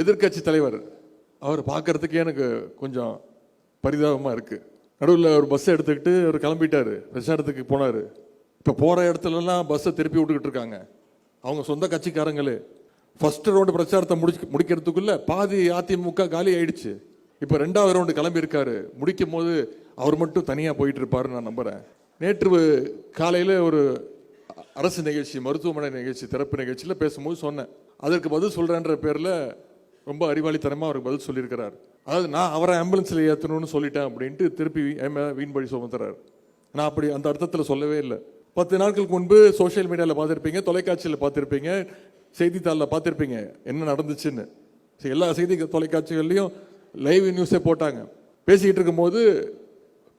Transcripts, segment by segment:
எதிர்க்கட்சி தலைவர் அவர் பார்க்கறதுக்கே எனக்கு கொஞ்சம் பரிதாபமாக இருக்குது நடுவில் ஒரு பஸ்ஸை எடுத்துக்கிட்டு அவர் கிளம்பிட்டார். பிரச்சாரத்துக்கு போனார். இப்போ போகிற இடத்துலலாம் பஸ்ஸை திருப்பி விட்டுக்கிட்டு இருக்காங்க. அவங்க சொந்த கட்சிக்காரங்களே. ஃபஸ்ட்டு ரவுண்டு பிரச்சாரத்தை முடிச்சு முடிக்கிறதுக்குள்ளே பாதி அதிமுக காலி ஆயிடுச்சு. இப்போ ரெண்டாவது ரவுண்டு கிளம்பியிருக்காரு முடிக்கும் போது அவர் மட்டும் தனியாக போயிட்டு இருப்பாருன்னு நான் நம்புகிறேன் நேற்று காலையில் ஒரு அரசு நிகழ்ச்சி மருத்துவமனை நிகழ்ச்சி திறப்பு நிகழ்ச்சியில் பேசும்போது சொன்னேன். அதற்கு பதில் சொல்கிறேன்ற பேரில் ரொம்ப அறிவாளித்தனமாக அவருக்கு பதில் சொல்லியிருக்கிறார். அதாவது நான் அவரை ஆம்புலன்ஸில் ஏற்றணும்னு சொல்லிட்டேன் அப்படின்ட்டு திருப்பி என் வீண் பழி சுமத்துறாரு. நான் அப்படி அந்த அர்த்தத்தில் சொல்லவே இல்லை. பத்து நாட்களுக்கு முன்பு சோஷியல் மீடியாவில் பார்த்துருப்பீங்க தொலைக்காட்சியில் பார்த்துருப்பீங்க செய்தித்தாளில் பார்த்துருப்பீங்க என்ன நடந்துச்சுன்னு. சரி, எல்லா செய்தி தொலைக்காட்சிகள்லையும் லைவ் நியூஸே போட்டாங்க. பேசிக்கிட்டு இருக்கும்போது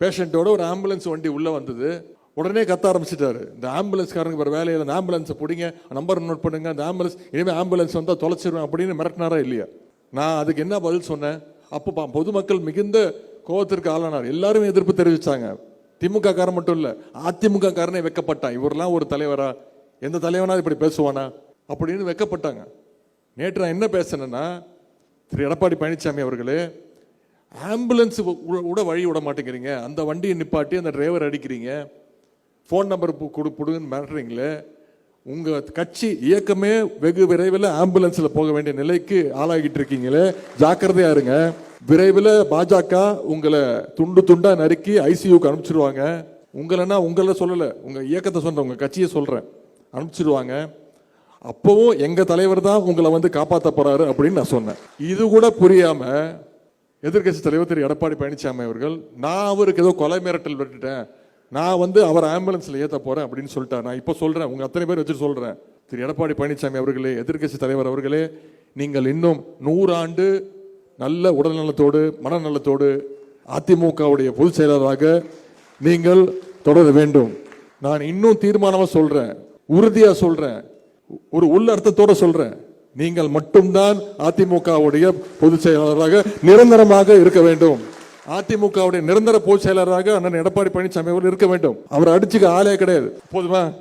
பேஷண்ட்டோட ஒரு ஆம்புலன்ஸ் வண்டி உள்ளே வந்தது. உடனே கத்த ஆரம்பிச்சிட்டாரு. இந்த ஆம்புலன்ஸ்காரங்க வேறு வேலையில் அந்த ஆம்புலன்ஸை பிடிங்க நம்பர் நோட் பண்ணுங்க அந்த ஆம்புலன்ஸ் இனிமேல் ஆம்புலன்ஸ் வந்தால் தொலைச்சிருவேன் அப்படின்னு மிரட்டினாரா இல்லையா? நான் அதுக்கு என்ன பதில் சொன்னேன்? அப்போ பா- பொதுமக்கள் மிகுந்த கோபத்திற்கு ஆளானார். எல்லாரும் எதிர்ப்பு தெரிவித்தாங்க திமுக காரன் மட்டும் இல்லை அதிமுக காரனே வெக்கப்பட்டான். இவரெல்லாம் ஒரு தலைவரா? எந்த தலைவனா இப்படி பேசுவானா? அப்படின்னு வெக்கப்பட்டாங்க. நேற்று நான் என்ன பேசினேன்னா திரு எடப்பாடி பழனிசாமி அவர்களே ஆம்புலன்ஸ் கூட வழி விட மாட்டேங்கிறீங்க. அந்த வண்டியை நிப்பாட்டி அந்த டிரைவர் அடிக்கிறீங்க. ஃபோன் நம்பர் கொடுப்புடுன்னு கொடுங்கன்னு மிரட்டுறீங்களே உங்கள் கட்சி இயக்கமே வெகு விரைவில் ஆம்புலன்ஸில் போக வேண்டிய நிலைக்கு ஆளாகிட்டு இருக்கீங்களே ஜாக்கிரதையா இருங்க. விரைவில் பாஜக உங்களை துண்டு துண்டாக நறுக்கி ஐசியூக்கு அனுப்பிச்சிடுவாங்க உங்களைன்னா உங்களை சொல்லலை உங்கள் இயக்கத்தை சொல்கிறேன் உங்கள் கட்சியை சொல்கிறேன் அனுப்பிச்சிடுவாங்க அப்போவும் எங்கள் தலைவர் தான் உங்களை வந்து காப்பாற்ற போகிறாரு அப்படின்னு நான் சொன்னேன். இது கூட புரியாமல் எதிர்க்கட்சி தலைவர் திரு. எடப்பாடி பழனிசாமி அவர்கள் நான் அவருக்கு ஏதோ கொலை மிரட்டல் விட்டுட்டேன் நான் வந்து அவர் ஆம்புலன்ஸில் ஏற்ற போகிறேன் அப்படின்னு சொல்லிட்டேன் நான் இப்போ சொல்கிறேன் உங்கள் அத்தனை பேர் வச்சு சொல்கிறேன் திரு எடப்பாடி பழனிசாமி அவர்களே எதிர்க்கட்சி தலைவர் அவர்களே நீங்கள் இன்னும் நூறாண்டு நல்ல உடல்நலத்தோடு மனநலத்தோடு அதிமுகவுடைய பொதுச் செயலாளராக நீங்கள் தொடர வேண்டும். நான் இன்னும் தீர்மானமாக சொல்கிறேன் உறுதியாக சொல்கிறேன் ஒரு உள்ளர்த்தத்தோடு சொல்கிறேன் நீங்கள் மட்டும்தான் அதிமுகவுடைய பொதுச் செயலாளராக நிரந்தரமாக இருக்க வேண்டும். அதிமுகவுடைய நிரந்தர பொதுச் செயலராக அண்ணன் எடப்பாடி பழனிசாமி அவர்கள் இருக்க வேண்டும். அவர் அடிச்சுக்க ஆளே கிடையாது. போதுமா?